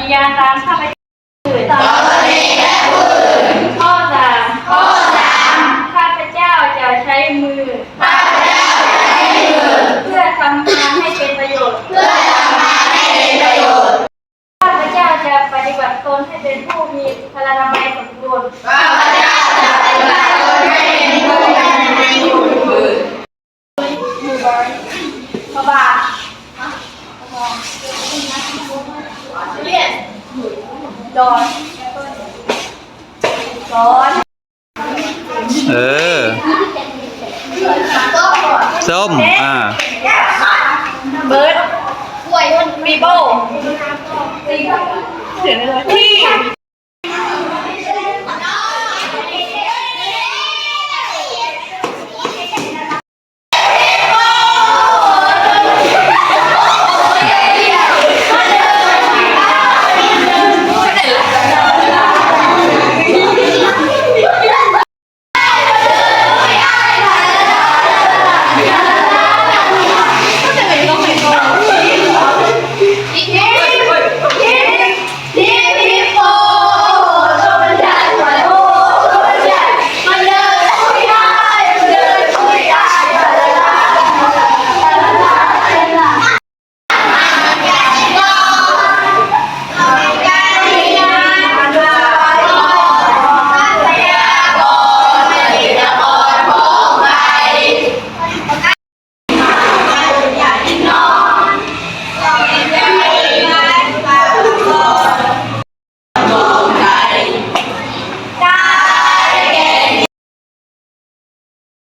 ฏิญาณตามข้าพเจ้าอื่นต่อไปและผู้อื่นข้อสามข้อสามข้าพเจ้าจะใช้มือ ข้าพเจ้าจะใช้มือ เพื่อทำงานให้เป็นประโยชน์ เพื่อทำงานให้เป็นประโยชน์ ข้าพเจ้าจะปฏิบัติตนให้เป็นผู้มีพลานามัยสมบูรณ์ข้าพเจ้าจะปฏิบัติตนให้เป็นผู้มีพลานามัยสมบูรณ์มือบอยพระบาท เรียนดอนดอนเออ ส้ม อ่า เบิร์ดกล้วยปีโป้เสียงอะไรที่